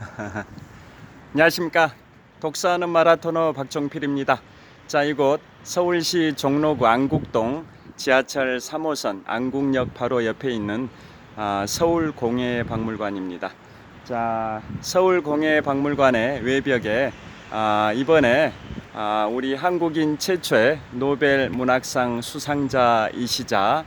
안녕하십니까. 독서하는 마라토너 박종필입니다. 자, 이곳 서울시 종로구 안국동 지하철 3호선 안국역 바로 옆에 있는 아, 서울공예박물관입니다. 자, 서울공예박물관의 외벽에 아, 이번에 아, 우리 한국인 최초의 노벨 문학상 수상자이시자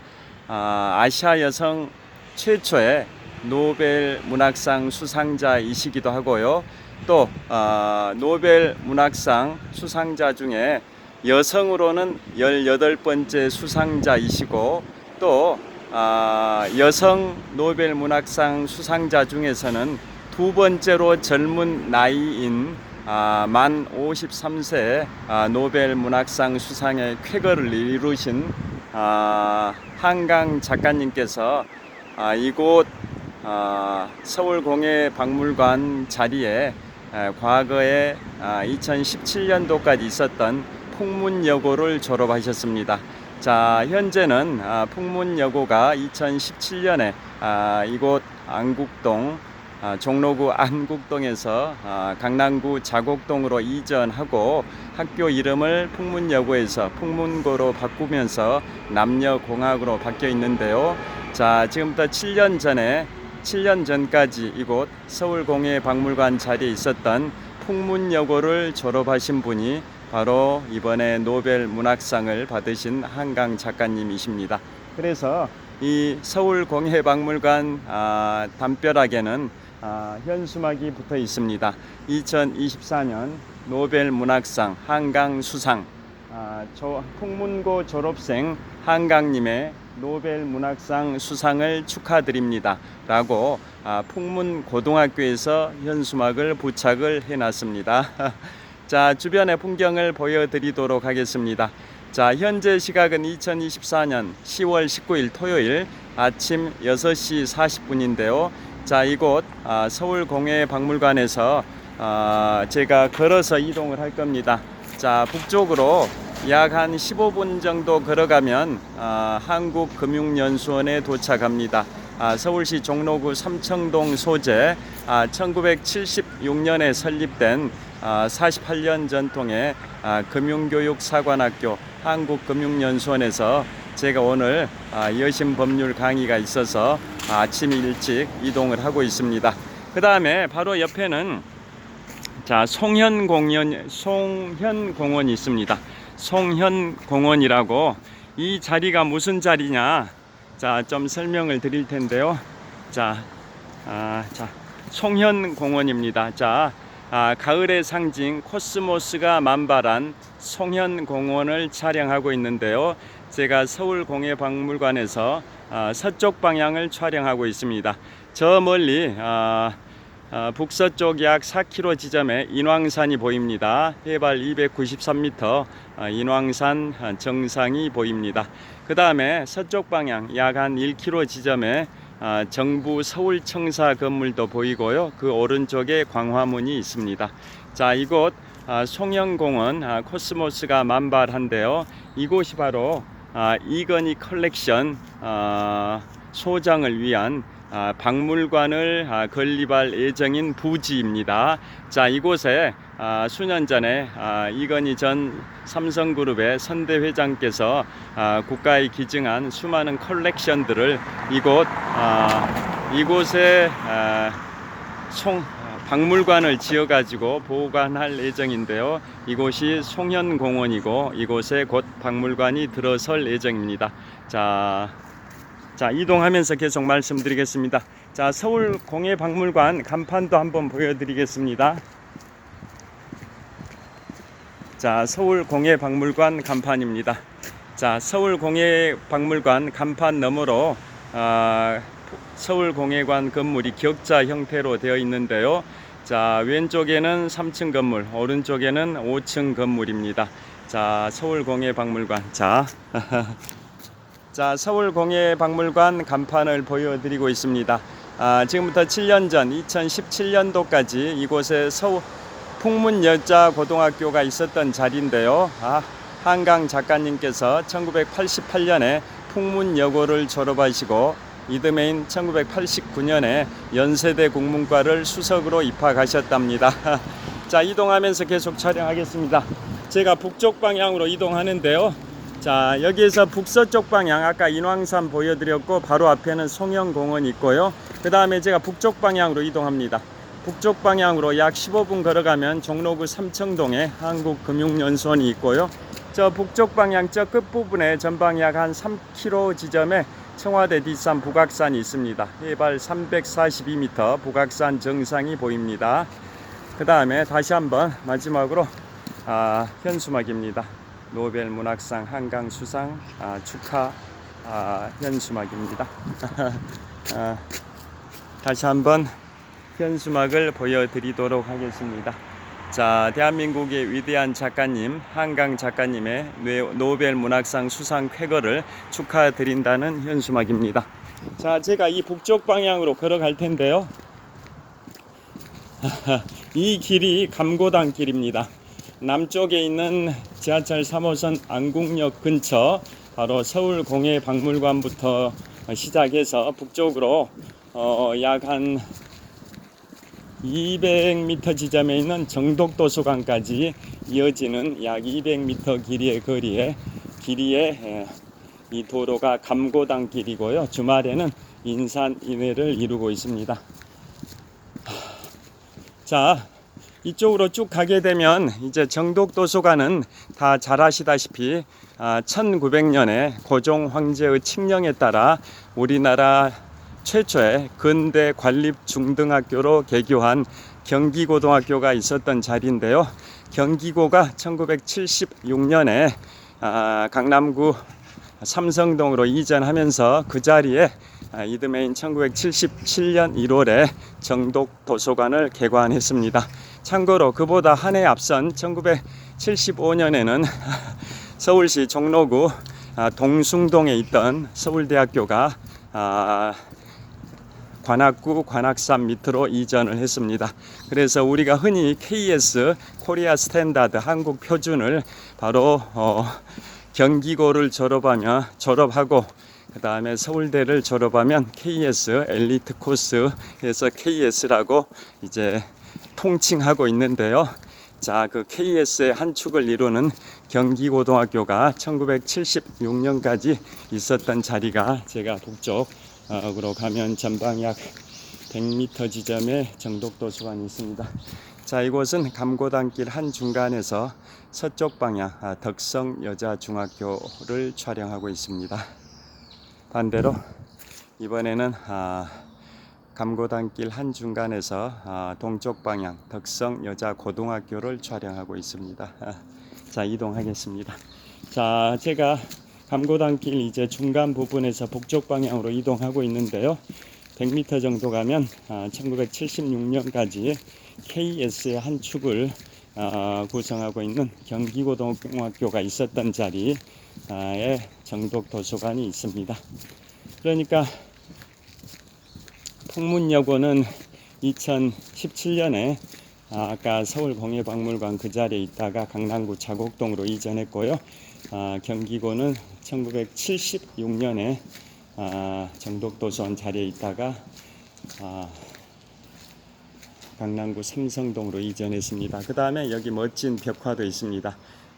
아, 아시아 여성 최초의 노벨 문학상 수상자이시기도 하고요. 또 아, 노벨 문학상 수상자 중에 여성으로는 18번째 수상자이시고 또 아, 여성 노벨 문학상 수상자 중에서는 두 번째로 젊은 나이인 아, 만 53세 아, 노벨 문학상 수상의 쾌거를 이루신 아, 한강 작가님께서 아, 이곳 아, 서울공예박물관 자리에 에, 과거에 아, 2017년도까지 있었던 풍문여고를 졸업하셨습니다. 자, 현재는 아, 풍문여고가 2017년에 아, 이곳 안국동 아, 종로구 안국동에서 아, 강남구 자곡동으로 이전하고 학교 이름을 풍문여고에서 풍문고로 바꾸면서 남녀공학으로 바뀌어 있는데요. 자, 지금부터 7년 전에 7년 전까지 이곳 서울공예박물관 자리에 있었던 풍문여고를 졸업하신 분이 바로 이번에 노벨 문학상을 받으신 한강 작가님이십니다. 그래서 이 서울공예박물관 아, 담벼락에는 아, 현수막이 붙어 있습니다. 2024년 노벨 문학상 한강 수상 아, 저 풍문고 졸업생 한강님의 노벨 문학상 수상을 축하드립니다. 라고 아, 풍문 고등학교에서 현수막을 부착을 해놨습니다. 자, 주변의 풍경을 보여드리도록 하겠습니다. 자, 현재 시각은 2024년 10월 19일 토요일 아침 6시 40분인데요. 자, 이곳 아, 서울공예박물관에서 아, 제가 걸어서 이동을 할 겁니다. 자, 북쪽으로 약 한 15분 정도 걸어가면 아, 한국금융연수원에 도착합니다. 아, 서울시 종로구 삼청동 소재 아, 1976년에 설립된 아, 48년 전통의 아, 금융교육사관학교 한국금융연수원에서 제가 오늘 아, 여신 법률 강의가 있어서 아침 일찍 이동을 하고 있습니다. 그 다음에 바로 옆에는 자 송현공원 송현공원이 있습니다. 송현공원이라고 이 자리가 무슨 자리냐? 자 좀 설명을 드릴 텐데요. 자, 아, 자 송현공원입니다. 자 아, 가을의 상징 코스모스가 만발한 송현공원을 촬영하고 있는데요. 제가 서울공예박물관에서 아, 서쪽 방향을 촬영하고 있습니다. 저 멀리 아, 아, 북서쪽 약 4km 지점에 인왕산이 보입니다. 해발 293m 아, 인왕산 아, 정상이 보입니다. 그 다음에 서쪽 방향 약 한 1km 지점에 아, 정부 서울청사 건물도 보이고요. 그 오른쪽에 광화문이 있습니다. 자, 이곳 아, 송영공원 아, 코스모스가 만발한데요. 이곳이 바로 아, 이건희 컬렉션 아, 소장을 위한 아, 박물관을 아, 건립할 예정인 부지입니다. 자, 이곳에 아, 수년 전에 아, 이건희 전 삼성그룹의 선대 회장께서 아, 국가에 기증한 수많은 컬렉션들을 이곳 아, 이곳에 아, 송 박물관을 지어 가지고 보관할 예정인데요. 이곳이 송현공원이고 이곳에 곧 박물관이 들어설 예정입니다. 자, 자 이동하면서 계속 말씀드리겠습니다. 자 서울 공예박물관 간판도 한번 보여드리겠습니다. 자 서울 공예박물관 간판입니다. 자 서울 공예박물관 간판 너머로 아, 서울 공예관 건물이 격자 형태로 되어 있는데요. 자 왼쪽에는 3층 건물, 오른쪽에는 5층 건물입니다. 자 서울 공예박물관 자. 자, 서울공예박물관 간판을 보여드리고 있습니다. 아, 지금부터 7년 전 2017년도까지 이곳에 서울 풍문여자 고등학교가 있었던 자리인데요. 아, 한강 작가님께서 1988년에 풍문여고를 졸업하시고 이듬해인 1989년에 연세대 국문과를 수석으로 입학하셨답니다. 자, 이동하면서 계속 촬영하겠습니다. 제가 북쪽 방향으로 이동하는데요. 자, 여기에서 북서쪽 방향 아까 인왕산 보여드렸고 바로 앞에는 송영공원 있고요. 그 다음에 제가 북쪽 방향으로 이동합니다. 북쪽 방향으로 약 15분 걸어가면 종로구 삼청동에 한국금융연수원이 있고요. 저 북쪽 방향 저 끝부분에 전방 약 한 3km 지점에 청와대 뒷산 북악산이 있습니다. 해발 342m 북악산 정상이 보입니다. 그 다음에 다시 한번 마지막으로 아, 현수막입니다. 노벨 문학상 한강 수상 아, 축하 아, 현수막입니다. 아, 다시 한번 현수막을 보여드리도록 하겠습니다. 자, 대한민국의 위대한 작가님, 한강 작가님의 뇌- 노벨 문학상 수상 쾌거를 축하드린다는 현수막입니다. 자, 제가 이 북쪽 방향으로 걸어갈 텐데요. 이 길이 감고당 길입니다. 남쪽에 있는 지하철 3호선 안국역 근처 바로 서울 공예 박물관부터 시작해서 북쪽으로 어, 약한 200m 지점에 있는 정독도서관까지 이어지는 약 200m 길이의 거리에 길이에 에, 이 도로가 감고당 길이고요. 주말에는 인산 인해를 이루고 있습니다. 자, 이쪽으로 쭉 가게 되면 이제 정독도서관은 다 잘 아시다시피 아, 1900년에 고종 황제의 칙령에 따라 우리나라 최초의 근대 관립 중등학교로 개교한 경기고등학교가 있었던 자리인데요. 경기고가 1976년에 아, 강남구 삼성동으로 이전하면서 그 자리에 아, 이듬해인 1977년 1월에 정독 도서관을 개관했습니다. 참고로 그보다 한 해 앞선 1975년에는 서울시 종로구 아, 동숭동에 있던 서울대학교가 아, 관악구 관악산 밑으로 이전을 했습니다. 그래서 우리가 흔히 KS 코리아 스탠다드 한국 표준을 바로 어, 경기고를 졸업하며 졸업하고 그 다음에 서울대를 졸업하면 KS 엘리트 코스에서 KS라고 이제 통칭하고 있는데요. 자, 그 KS의 한 축을 이루는 경기고등학교가 1976년까지 있었던 자리가 제가 북쪽으로 가면 전방 약 100m 지점에 정독도서관이 있습니다. 자, 이곳은 감고단길 한 중간에서 서쪽 방향 아, 덕성 여자중학교를 촬영하고 있습니다. 반대로 이번에는 아, 감고단길 한 중간에서 아, 동쪽 방향 덕성 여자 고등학교를 촬영하고 있습니다. 아, 자 이동하겠습니다. 자 제가 감고단길 이제 중간 부분에서 북쪽 방향으로 이동하고 있는데요. 100m 정도 가면 아, 1976년까지 KS의 한 축을 아, 구성하고 있는 경기고등학교가 있었던 자리에 정독 도서관이 있습니다. 그러니까 풍문여고는 2017년에 아까 서울공예박물관 그 자리에 있다가 강남구 자곡동으로 이전했고요. 아, 경기고는 1976년에 아, 정독도서관 자리에 있다가 아, 강남구 삼성동으로 이전했습니다. 그 다음에 여기 멋진 벽화도 있습니다.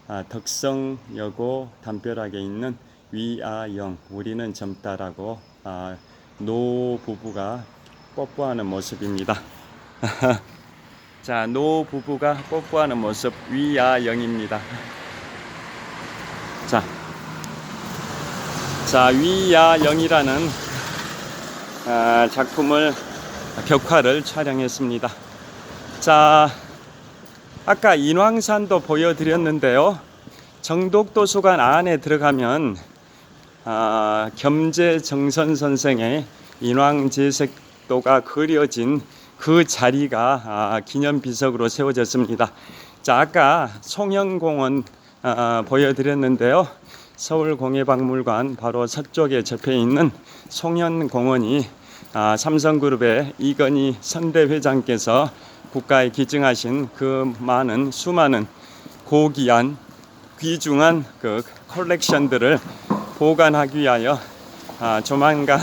아, 덕성여고 담벼락에 있는 위아영 우리는 젊다라고 아, 노 부부가 뽀뽀하는 모습입니다. 자, 노 부부가 뽀뽀하는 모습 위아영입니다. 자, 자 위야영이라는 아, 작품을 벽화를 촬영했습니다. 자, 아까 인왕산도 보여드렸는데요. 정독도서관 안에 들어가면 아, 겸재 정선 선생의 인왕제색 도가 그려진 그 자리가 아, 기념비석으로 세워졌습니다. 자, 아까 송영공원 아, 보여드렸는데요. 서울공예박물관 바로 서쪽에 접해 있는 송현공원이 아, 삼성그룹의 이건희 선대 회장께서 국가에 기증하신 그 많은 수많은 고귀한 귀중한 그 컬렉션들을 보관하기 위하여 아, 조만간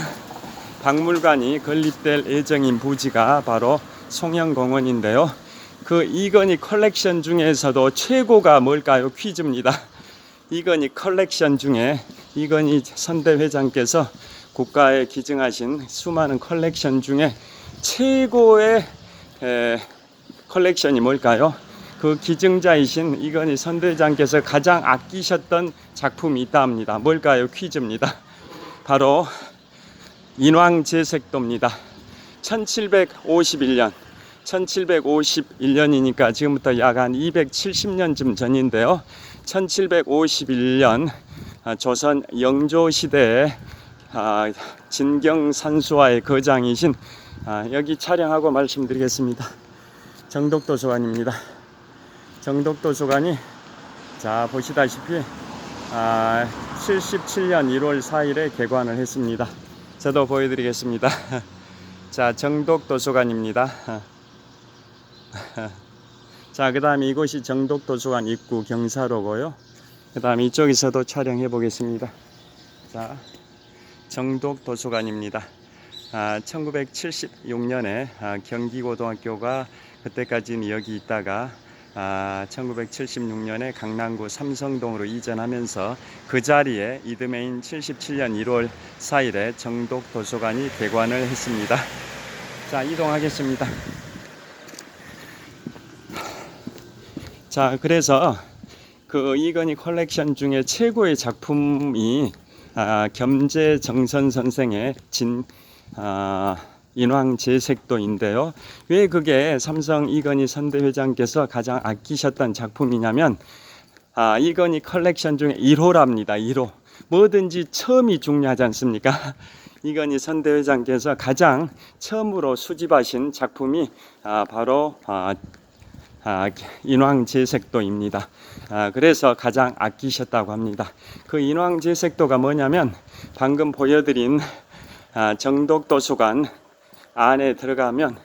박물관이 건립될 예정인 부지가 바로 송영공원인데요. 그 이건희 컬렉션 중에서도 최고가 뭘까요? 퀴즈입니다. 이건희 컬렉션 중에 이건희 선대 회장께서 국가에 기증하신 수많은 컬렉션 중에 최고의 에, 컬렉션이 뭘까요? 그 기증자이신 이건희 선대장께서 가장 아끼셨던 작품이 있다 합니다. 뭘까요? 퀴즈입니다. 바로 인왕제색도입니다. 1751년 1751년이니까 지금부터 약 한 270년쯤 전인데요. 1751년 아, 조선 영조 시대에 아, 진경산수화의 거장이신 아, 여기 촬영하고 말씀드리겠습니다. 정독도서관입니다. 정독도서관이 자 보시다시피 아, 77년 1월 4일에 개관을 했습니다. 저도 보여드리겠습니다. 자 정독 도서관입니다. 자, 그 다음에 이곳이 정독 도서관 입구 경사로고요. 그 다음에 이쪽에서도 촬영해 보겠습니다. 자, 정독 도서관입니다. 아, 1976년에 아, 경기고등학교가 그때까지는 여기 있다가 아, 1976년에 강남구 삼성동으로 이전하면서 그 자리에 이듬해인 77년 1월 4일에 정독 도서관이 개관을 했습니다. 자, 이동하겠습니다. 자, 그래서 그 이건희 컬렉션 중에 최고의 작품이 아, 겸재 정선 선생의 진 아, 인왕 제색도인데요. 왜 그게 삼성 이건희 선대 회장께서 가장 아끼셨던 작품이냐면 아, 이건희 컬렉션 중에 1호랍니다. 1호. 뭐든지 처음이 중요하지 않습니까? 이건희 선대 회장께서 가장 처음으로 수집하신 작품이 아, 바로 아, 아, 인왕제색도입니다. 아, 그래서 가장 아끼셨다고 합니다. 그 인왕제색도가 뭐냐면 방금 보여드린 아, 정독도서관 안에 들어가면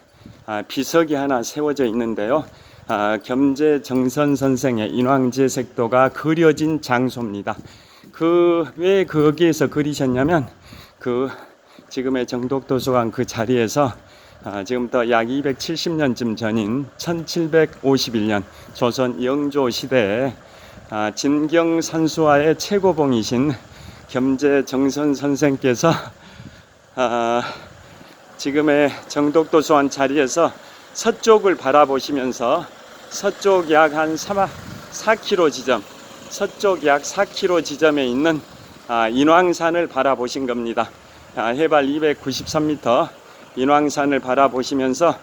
아, 비석이 하나 세워져 있는데요. 아, 겸재 정선 선생의 인왕제 색도가 그려진 장소입니다. 그 왜 거기에서 그리셨냐면 그 지금의 정독도서관 그 자리에서 아, 지금부터 약 270년쯤 전인 1751년 조선 영조 시대에 아, 진경 산수화의 최고봉이신 겸재 정선 선생께서 아, 지금의 정독도서관 자리에서 서쪽을 바라보시면서 서쪽 약 한 4km 지점, 서쪽 약 4km 지점에 있는 아, 인왕산을 바라보신 겁니다. 아, 해발 293m 인왕산을 바라보시면서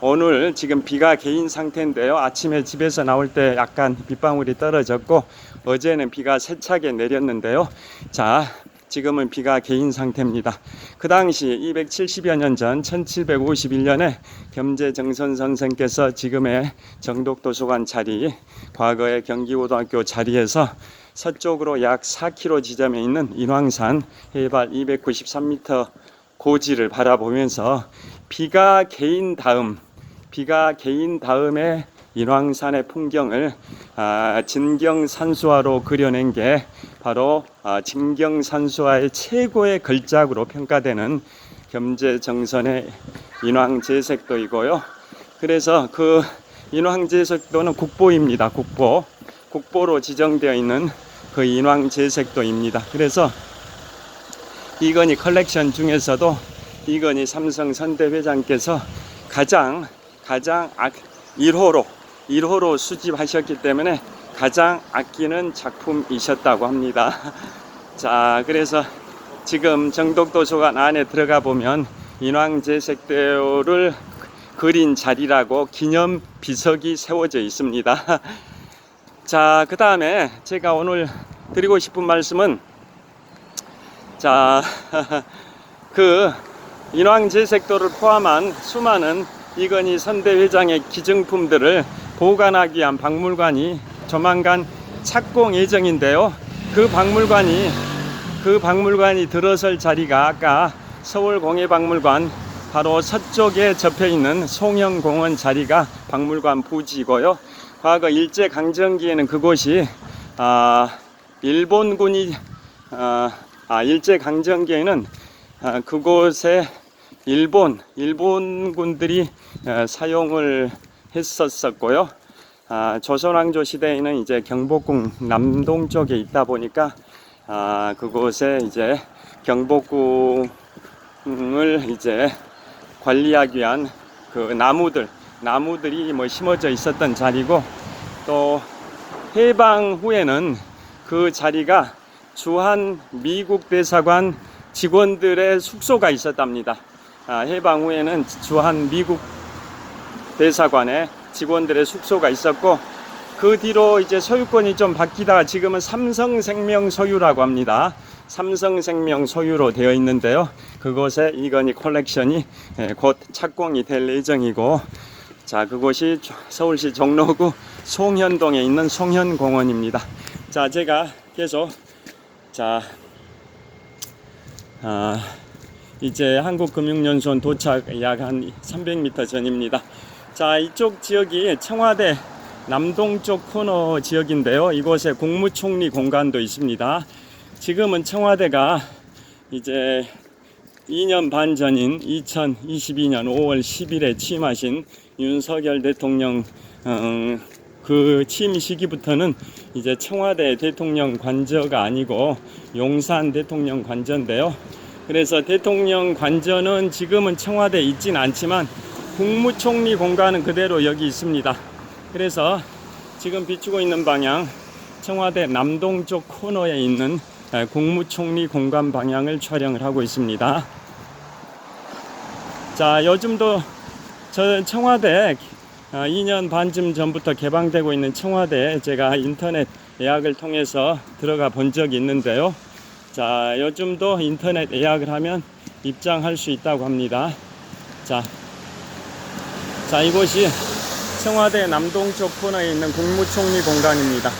오늘 지금 비가 개인 상태인데요. 아침에 집에서 나올 때 약간 빗방울이 떨어졌고 어제는 비가 세차게 내렸는데요. 자, 지금은 비가 개인 상태입니다. 그 당시 270여 년 전 1751년에 겸재 정선 선생께서 지금의 정독도서관 자리, 과거의 경기고등학교 자리에서 서쪽으로 약 4km 지점에 있는 인왕산 해발 293m 고지를 바라보면서 비가 개인 다음 비가 개인 다음에 인왕산의 풍경을 아, 진경산수화로 그려낸 게 바로 아, 진경산수화의 최고의 걸작으로 평가되는 겸재정선의 인왕제색도이고요. 그래서 그 인왕제색도는 국보입니다. 국보 국보로 지정되어 있는 그 인왕제색도입니다. 그래서 이건희 컬렉션 중에서도 이건희 삼성 선대 회장께서 가장 가장 아, 1호로 1호로 수집하셨기 때문에 가장 아끼는 작품이셨다고 합니다. 자, 그래서 지금 정독도서관 안에 들어가 보면 인왕제색대오를 그린 자리라고 기념 비석이 세워져 있습니다. 자, 그 다음에 제가 오늘 드리고 싶은 말씀은 자, 그 인왕제색도를 포함한 수많은 이건희 선대회장의 기증품들을 보관하기 위한 박물관이 조만간 착공 예정인데요. 그 박물관이 그 박물관이 들어설 자리가 아까 서울공예박물관 바로 서쪽에 접해 있는 송영공원 자리가 박물관 부지고요. 과거 일제 강점기에는 그곳이 아, 일본군이 아, 아, 일제 강점기에는 아, 그곳에 일본 일본군들이 어, 사용을 했었었고요. 아, 조선왕조 시대에는 이제 경복궁 남동 쪽에 있다 보니까 아, 그곳에 이제 경복궁을 이제 관리하기 위한 그 나무들 나무들이 뭐 심어져 있었던 자리고 또 해방 후에는 그 자리가 주한 미국 대사관 직원들의 숙소가 있었답니다. 아, 해방 후에는 주한 미국 대사관에 직원들의 숙소가 있었고 그 뒤로 이제 소유권이 좀 바뀌다가 지금은 삼성생명 소유라고 합니다. 삼성생명 소유로 되어 있는데요. 그곳에 이건희 컬렉션이 예, 곧 착공이 될 예정이고 자 그곳이 서울시 종로구 송현동에 있는 송현공원입니다. 자 제가 계속 자 아, 이제 한국금융연수원 도착 약 한 300m 전입니다. 자, 이쪽 지역이 청와대 남동쪽 코너 지역인데요. 이곳에 국무총리 공간도 있습니다. 지금은 청와대가 이제 2년 반 전인 2022년 5월 10일에 취임하신 윤석열 대통령 어, 그 취임 시기부터는 이제 청와대 대통령 관저가 아니고 용산 대통령 관저인데요. 그래서 대통령 관저는 지금은 청와대에 있진 않지만 국무총리 공간은 그대로 여기 있습니다. 그래서 지금 비추고 있는 방향 청와대 남동쪽 코너에 있는 에, 국무총리 공간 방향을 촬영을 하고 있습니다. 자, 요즘도 저 청와대 아, 2년 반쯤 전부터 개방되고 있는 청와대에 제가 인터넷 예약을 통해서 들어가 본 적이 있는데요. 자, 요즘도 인터넷 예약을 하면 입장할 수 있다고 합니다. 자, 자, 이곳이 청와대 남동쪽 코너에 있는 국무총리 공간입니다.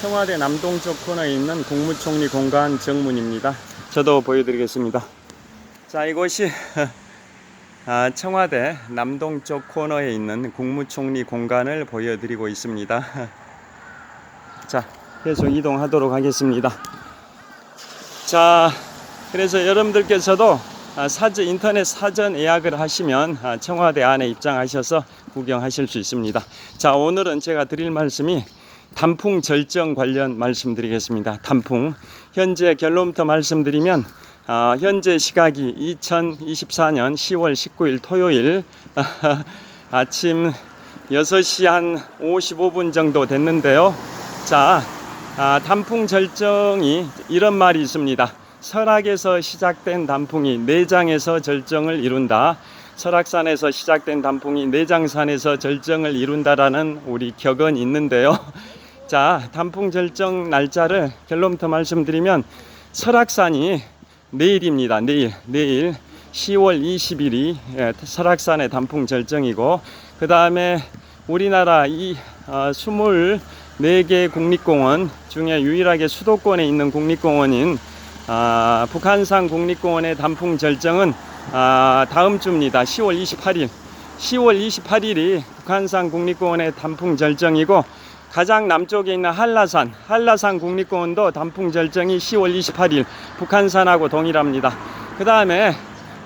청와대 남동쪽 코너에 있는 국무총리 공간 정문입니다. 저도 보여드리겠습니다. 자, 이곳이 아, 청와대 남동쪽 코너에 있는 국무총리 공간을 보여드리고 있습니다. 자, 계속 이동하도록 하겠습니다. 자, 그래서 여러분들께서도 아, 사전 인터넷 사전 예약을 하시면 아, 청와대 안에 입장하셔서 구경하실 수 있습니다. 자, 오늘은 제가 드릴 말씀이 단풍 절정 관련 말씀드리겠습니다. 단풍 현재 결론부터 말씀드리면 아, 현재 시각이 2024년 10월 19일 토요일 아침 6시 한 55분 정도 됐는데요. 자, 아, 단풍 절정이 이런 말이 있습니다. 설악에서 시작된 단풍이 내장에서 절정을 이룬다. 설악산에서 시작된 단풍이 내장산에서 절정을 이룬다라는 우리 격언이 있는데요. 자, 단풍 절정 날짜를 결론부터 말씀드리면 설악산이 내일입니다. 내일, 내일 10월 20일이 예, 설악산의 단풍 절정이고 그 다음에 우리나라 이 어, 24개 국립공원 중에 유일하게 수도권에 있는 국립공원인 아, 북한산 국립공원의 단풍 절정은 아, 다음 주입니다. 10월 28일. 10월 28일이 북한산 국립공원의 단풍 절정이고 가장 남쪽에 있는 한라산, 한라산 국립공원도 단풍 절정이 10월 28일 북한산하고 동일합니다. 그 다음에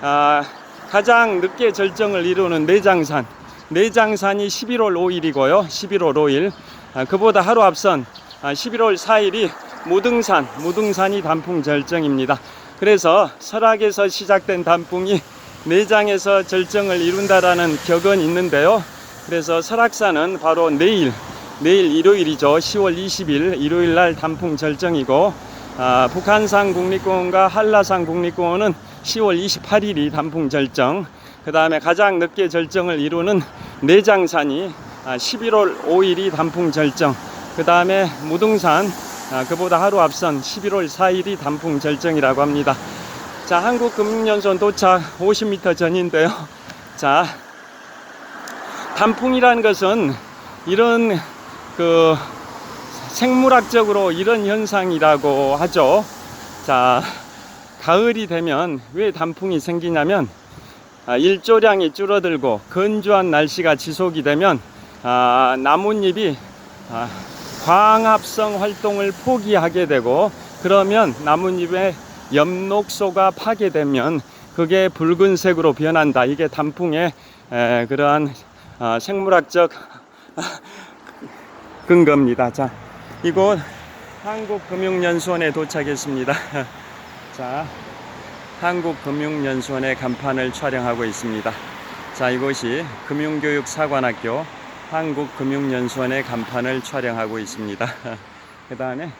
아, 가장 늦게 절정을 이루는 내장산, 내장산이 11월 5일이고요. 11월 5일. 아, 그보다 하루 앞선 아, 11월 4일이 무등산, 무등산이 단풍 절정입니다. 그래서 설악에서 시작된 단풍이 내장에서 절정을 이룬다라는 격언이 있는데요. 그래서 설악산은 바로 내일, 내일 일요일이죠. 10월 20일 일요일 날 단풍 절정이고 아, 북한산 국립공원과 한라산 국립공원은 10월 28일이 단풍 절정. 그 다음에 가장 늦게 절정을 이루는 내장산이 아, 11월 5일이 단풍 절정. 그 다음에 무등산 아, 그보다 하루 앞선 11월 4일이 단풍 절정이라고 합니다. 자, 한국금융연수원 도착 50m 전인데요. 자, 단풍이라는 것은 이런 그 생물학적으로 이런 현상이라고 하죠. 자, 가을이 되면 왜 단풍이 생기냐면 아, 일조량이 줄어들고 건조한 날씨가 지속이 되면 아, 나뭇잎이 아, 광합성 활동을 포기하게 되고 그러면 나뭇잎의 엽록소가 파괴되면 그게 붉은색으로 변한다. 이게 단풍의 에, 그러한 아, 생물학적 근거입니다. 자, 이곳 한국금융연수원에 도착했습니다. 자, 한국금융연수원의 간판을 촬영하고 있습니다. 자, 이곳이 금융교육사관학교 한국금융연수원의 간판을 촬영하고 있습니다. 그 다음에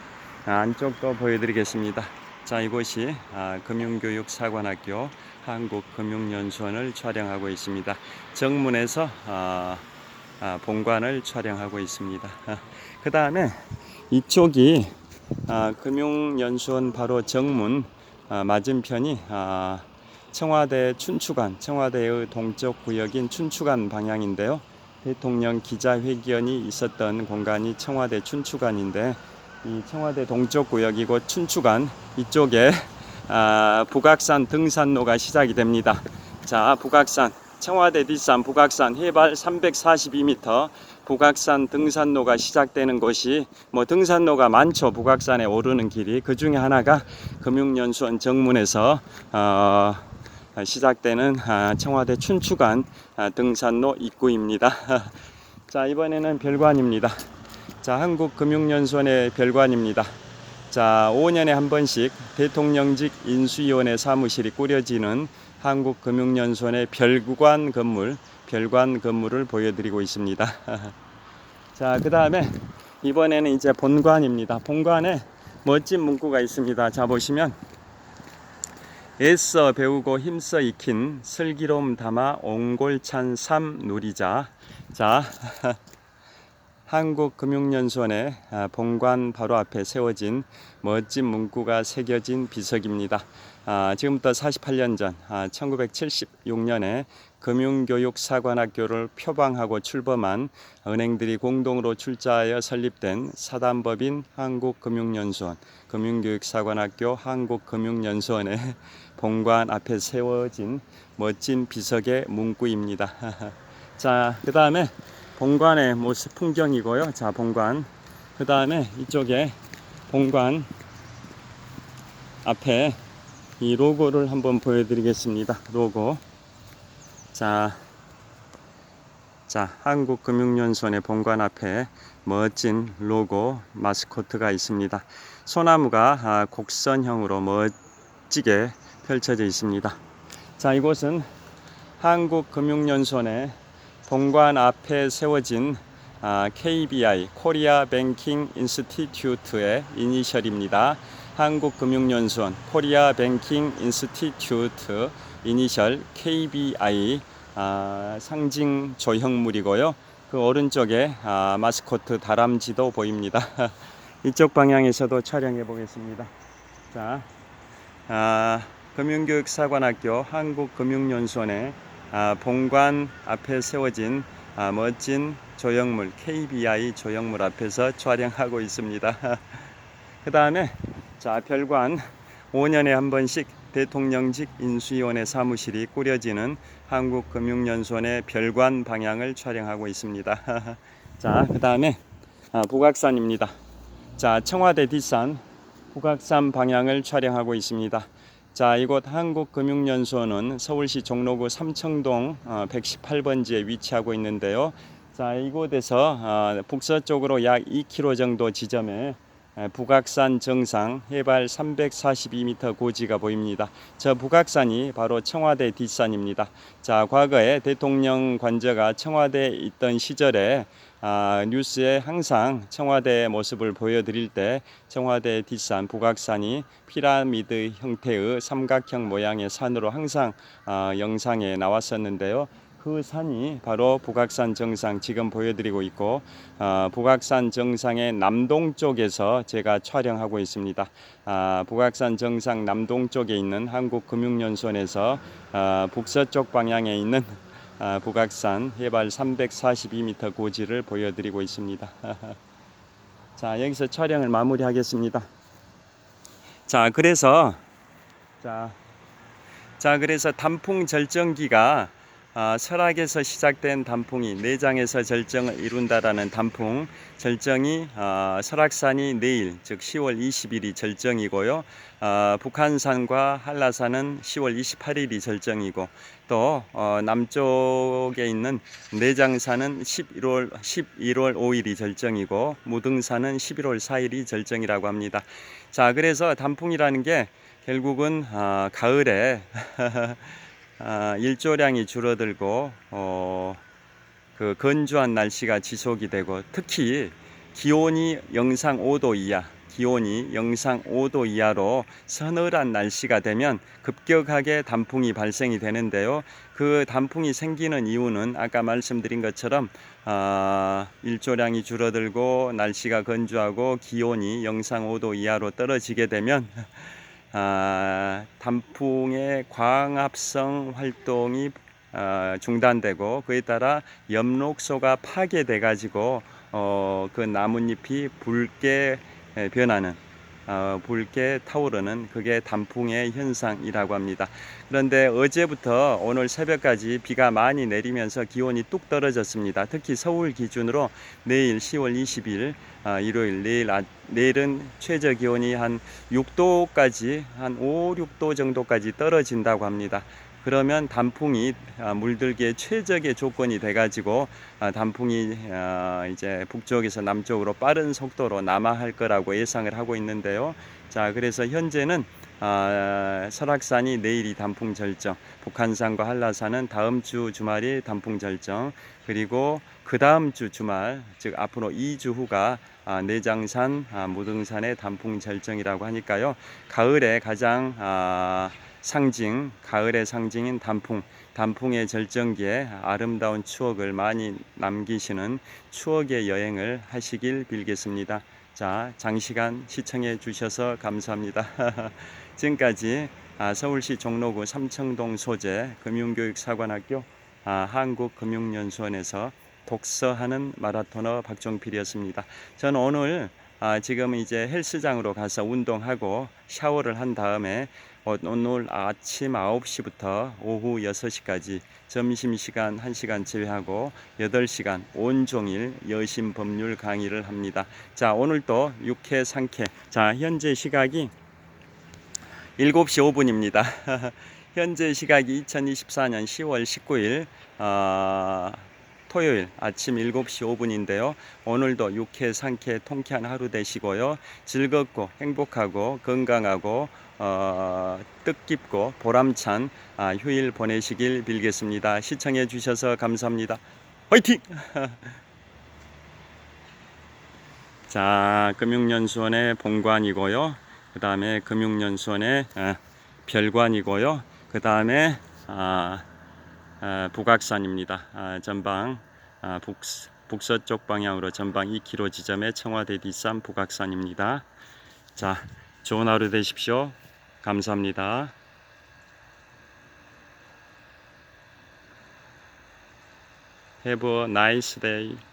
안쪽도 보여드리겠습니다. 자, 이곳이 아, 금융교육사관학교 한국금융연수원을 촬영하고 있습니다. 정문에서 아, 아, 본관을 촬영하고 있습니다. 그 다음에 이쪽이 아, 금융연수원 바로 정문 아, 맞은편이 아, 청와대 춘추관, 청와대의 동쪽 구역인 춘추관 방향인데요. 대통령 기자회견이 있었던 공간이 청와대 춘추관인데 이 청와대 동쪽 구역이고 춘추관 이쪽에 아, 북악산 등산로가 시작이 됩니다. 자, 북악산 청와대 뒷산 북악산 해발 342m 북악산 등산로가 시작되는 곳이 뭐 등산로가 많죠. 북악산에 오르는 길이 그 중에 하나가 금융연수원 정문에서 어, 시작되는 아, 청와대 춘추관 아, 등산로 입구입니다. 자 이번에는 별관입니다. 자 한국금융연수원의 별관입니다. 자 5년에 한 번씩 대통령직 인수위원회 사무실이 꾸려지는 한국금융연수원의 별관 건물 별관 건물을 보여드리고 있습니다. 자 그 다음에 이번에는 이제 본관입니다. 본관에 멋진 문구가 있습니다. 자 보시면 애써 배우고 힘써 익힌 슬기로움 담아 옹골찬 삶 누리자. 자, 한국금융연수원의 아, 본관 바로 앞에 세워진 멋진 문구가 새겨진 비석입니다. 아, 지금부터 48년 전, 아, 1976년에 금융교육사관학교를 표방하고 출범한 은행들이 공동으로 출자하여 설립된 사단법인 한국금융연수원, 금융교육사관학교 한국금융연수원의 본관 앞에 세워진 멋진 비석의 문구입니다. 자, 그 다음에 본관의 모습 풍경이고요. 자, 본관. 그 다음에 이쪽에 본관 앞에 이 로고를 한번 보여드리겠습니다. 로고. 자, 자, 한국금융연수원의 본관 앞에 멋진 로고 마스코트가 있습니다. 소나무가 아, 곡선형으로 멋지게 펼쳐져 있습니다. 자, 이곳은 한국금융연수원의 본관 앞에 세워진 아, KBI 코리아 뱅킹 인스티튜트의 이니셜입니다. 한국금융연수원 코리아 뱅킹 인스티튜트 이니셜 KBI 아, 상징 조형물이고요. 그 오른쪽에 아, 마스코트 다람쥐도 보입니다. 이쪽 방향에서도 촬영해 보겠습니다. 자, 아, 금융교육사관학교 한국금융연수원의 아, 본관 앞에 세워진 아, 멋진 조형물 KBI 조형물 앞에서 촬영하고 있습니다. 그 다음에 자 별관 5년에 한 번씩 대통령직 인수위원회 사무실이 꾸려지는 한국금융연수원의 별관 방향을 촬영하고 있습니다. 자, 그 다음에 아, 북악산입니다. 자, 청와대 뒷산 북악산 방향을 촬영하고 있습니다. 자, 이곳 한국금융연수원은 서울시 종로구 삼청동 118번지에 위치하고 있는데요. 자, 이곳에서 어, 북서쪽으로 약 2km 정도 지점에 에, 북악산 정상 해발 342m 고지가 보입니다. 저 북악산이 바로 청와대 뒷산입니다. 자, 과거에 대통령 관저가 청와대에 있던 시절에 아, 뉴스에 항상 청와대의 모습을 보여드릴 때 청와대 뒷산 북악산이 피라미드 형태의 삼각형 모양의 산으로 항상 아, 영상에 나왔었는데요. 그 산이 바로 북악산 정상 지금 보여드리고 있고 어, 북악산 정상의 남동쪽에서 제가 촬영하고 있습니다. 아, 북악산 정상 남동쪽에 있는 한국금융연수원에서 어, 북서쪽 방향에 있는 아, 북악산 해발 342m 고지를 보여드리고 있습니다. 자 여기서 촬영을 마무리하겠습니다. 자 그래서 자, 자 그래서 단풍 절정기가 아, 설악에서 시작된 단풍이 내장에서 절정을 이룬다라는 단풍 절정이 아, 설악산이 내일 즉 10월 20일이 절정이고요. 아, 북한산과 한라산은 10월 28일이 절정이고 또 어, 남쪽에 있는 내장산은 11월 11월 5일이 절정이고 무등산은 11월 4일이 절정이라고 합니다. 자, 그래서 단풍이라는 게 결국은 아, 가을에 아, 일조량이 줄어들고 어, 그 건조한 날씨가 지속이 되고 특히 기온이 영상 5도 이하 기온이 영상 5도 이하로 서늘한 날씨가 되면 급격하게 단풍이 발생이 되는데요. 그 단풍이 생기는 이유는 아까 말씀드린 것처럼 아, 일조량이 줄어들고 날씨가 건조하고 기온이 영상 5도 이하로 떨어지게 되면 아, 단풍의 광합성 활동이 아, 중단되고 그에 따라 엽록소가 파괴돼 가지고 어, 그 나뭇잎이 붉게 에, 변하는 어, 붉게 타오르는 그게 단풍의 현상이라고 합니다. 그런데 어제부터 오늘 새벽까지 비가 많이 내리면서 기온이 뚝 떨어졌습니다. 특히 서울 기준으로 내일 10월 20일 아, 일요일 내일 아, 내일은 최저 기온이 한 6도까지 한 5, 6도 정도까지 떨어진다고 합니다. 그러면 단풍이 아, 물들기에 최적의 조건이 돼가지고 아, 단풍이 아, 이제 북쪽에서 남쪽으로 빠른 속도로 남하할 거라고 예상을 하고 있는데요. 자, 그래서 현재는 아, 설악산이 내일이 단풍 절정, 북한산과 한라산은 다음 주 주말이 단풍 절정, 그리고 그 다음 주 주말, 즉 앞으로 2주 후가 아, 내장산, 아, 무등산의 단풍 절정이라고 하니까요. 가을에 가장 아, 상징, 가을의 상징인 단풍, 단풍의 절정기에 아름다운 추억을 많이 남기시는 추억의 여행을 하시길 빌겠습니다. 자, 장시간 시청해 주셔서 감사합니다. 지금까지 아, 서울시 종로구 삼청동 소재 금융교육사관학교 아, 한국금융연수원에서 독서하는 마라토너 박종필이었습니다. 저는 오늘 아, 지금 이제 헬스장으로 가서 운동하고 샤워를 한 다음에 어, 오늘 아침 9시부터 오후 6시까지 점심시간 1시간 제외하고 8시간 온종일 여신 법률 강의를 합니다. 자, 오늘도 6회, 상회. 자, 현재 시각이 7시 5분입니다. 현재 시각이 2024년 10월 19일 어, 토요일 아침 7시 5분인데요. 오늘도 육회, 상쾌, 통쾌한 하루 되시고요. 즐겁고 행복하고 건강하고 어, 뜻깊고 보람찬 아, 휴일 보내시길 빌겠습니다. 시청해 주셔서 감사합니다. 화이팅! 자, 금융연수원의 본관이고요. 그 다음에 금융연수원의 아, 별관이고요. 그 다음에 아, 아, 북악산입니다. 아, 전방 아, 북, 북서쪽 방향으로 전방 2km 지점의 청와대 뒷산 북악산입니다. 자, 좋은 하루 되십시오. 감사합니다. Have a nice day.